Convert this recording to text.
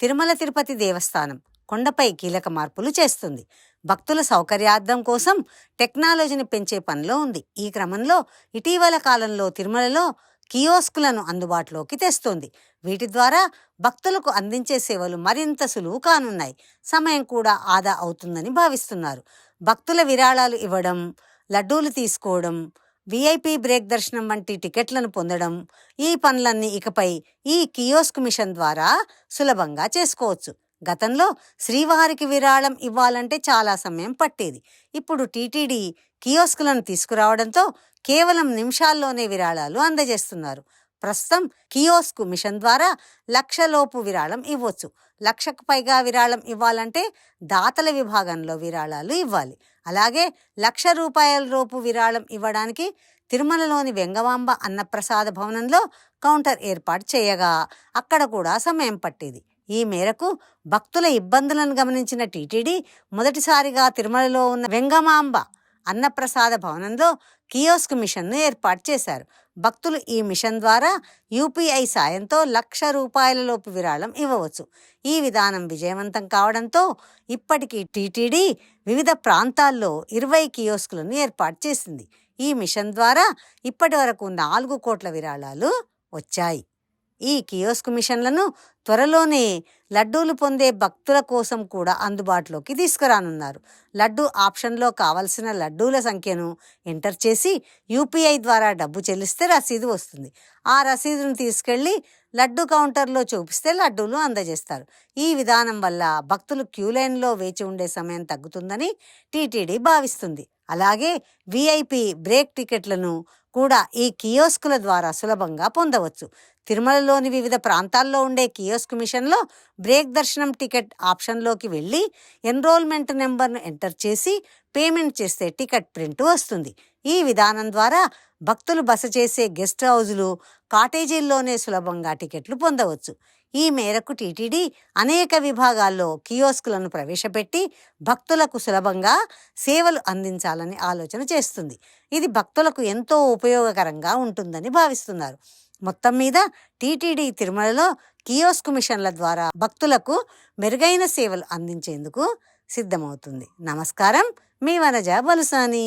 తిరుమల తిరుపతి దేవస్థానం కొండపై కీలక మార్పులు చేస్తుంది. భక్తుల సౌకర్యార్థం కోసం టెక్నాలజీని పెంచే పనిలో ఉంది. ఈ క్రమంలో ఇటీవల కాలంలో తిరుమలలో కియోస్కులను అందుబాటులోకి తెస్తోంది. వీటి ద్వారా భక్తులకు అందించే సేవలు మరింత సులువు కానున్నాయి. సమయం కూడా ఆదా అవుతుందని భావిస్తున్నారు. భక్తుల విరాళాలు ఇవ్వడం లడ్డూలు తీసుకోవడం విఐపి బ్రేక్ దర్శనం వంటి టికెట్లను పొందడం ఈ పనులన్నీ ఇకపై ఈ కియోస్క్ మిషన్ ద్వారా సులభంగా చేసుకోవచ్చు. గతంలో శ్రీవారికి విరాళం ఇవ్వాలంటే చాలా సమయం పట్టేది. ఇప్పుడు టీటీడీ కియోస్కులను తీసుకురావడంతో కేవలం నిమిషాల్లోనే విరాళాలు అందజేస్తున్నారు. ప్రస్తుతం కియోస్క్ మిషన్ ద్వారా లక్షలోపు విరాళం ఇవ్వచ్చు. లక్షకు పైగా విరాళం ఇవ్వాలంటే దాతల విభాగంలో విరాళాలు ఇవ్వాలి. అలాగే లక్ష రూపాయల లోపు విరాళం ఇవ్వడానికి తిరుమలలోని వెంగవాంబ అన్నప్రసాద భవనంలో కౌంటర్ ఏర్పాటు చేయగా అక్కడ కూడా సమయం పట్టేది. ఈ మేరకు భక్తుల ఇబ్బందులను గమనించిన టీటీడీ మొదటిసారిగా తిరుమలలో ఉన్న వెంగమాంబ అన్నప్రసాద భవనంలో కియోస్క్ మిషన్ను ఏర్పాటు చేశారు. భక్తులు ఈ మిషన్ ద్వారా యూపీఐ సాయంతో లక్ష రూపాయలలోపు విరాళం ఇవ్వవచ్చు. ఈ విధానం విజయవంతం కావడంతో ఇప్పటికీ టీటీడీ వివిధ ప్రాంతాల్లో ఇరవై కియోస్కులను ఏర్పాటు చేసింది. ఈ మిషన్ ద్వారా ఇప్పటి వరకు నాలుగు కోట్ల విరాళాలు వచ్చాయి. ఈ కియోస్క్ మిషన్లను త్వరలోనే లడ్డూలు పొందే భక్తుల కోసం కూడా అందుబాటులోకి తీసుకురానున్నారు. లడ్డు ఆప్షన్లో కావలసిన లడ్డూల సంఖ్యను ఎంటర్ చేసి యూపీఐ ద్వారా డబ్బు చెల్లిస్తే రసీదు వస్తుంది. ఆ రసీదును తీసుకెళ్ళి లడ్డు కౌంటర్లో చూపిస్తే లడ్డూలు అందజేస్తారు. ఈ విధానం వల్ల భక్తులు క్యూ లైన్లో వేచి ఉండే సమయం తగ్గుతుందని టీటీడీ భావిస్తుంది. అలాగే విఐపి బ్రేక్ టికెట్లను కూడా ఈ కియోస్కుల ద్వారా సులభంగా పొందవచ్చు. తిరుమలలోని వివిధ ప్రాంతాల్లో ఉండే కియోస్క్ మిషన్లో బ్రేక్ దర్శనం టికెట్ ఆప్షన్లోకి వెళ్ళి ఎన్రోల్మెంట్ నెంబర్ను ఎంటర్ చేసి పేమెంట్ చేస్తే టికెట్ ప్రింట్ వస్తుంది. ఈ విధానం ద్వారా భక్తులు బస చేసే గెస్ట్ హౌజులు కాటేజీల్లోనే సులభంగా టికెట్లు పొందవచ్చు. ఈ మేరకు టీటీడీ అనేక విభాగాల్లో కియోస్కులను ప్రవేశపెట్టి భక్తులకు సులభంగా సేవలు అందించాలని ఆలోచన చేస్తుంది. ఇది భక్తులకు ఎంతో ఉపయోగకరంగా ఉంటుందని భావిస్తున్నారు. మొత్తం మీద టీటీడీ తిరుమలలో కియోస్క్ మిషన్ల ద్వారా భక్తులకు మెరుగైన సేవలు అందించేందుకు సిద్ధమవుతుంది. నమస్కారం. మీ వనజ బలుసాని.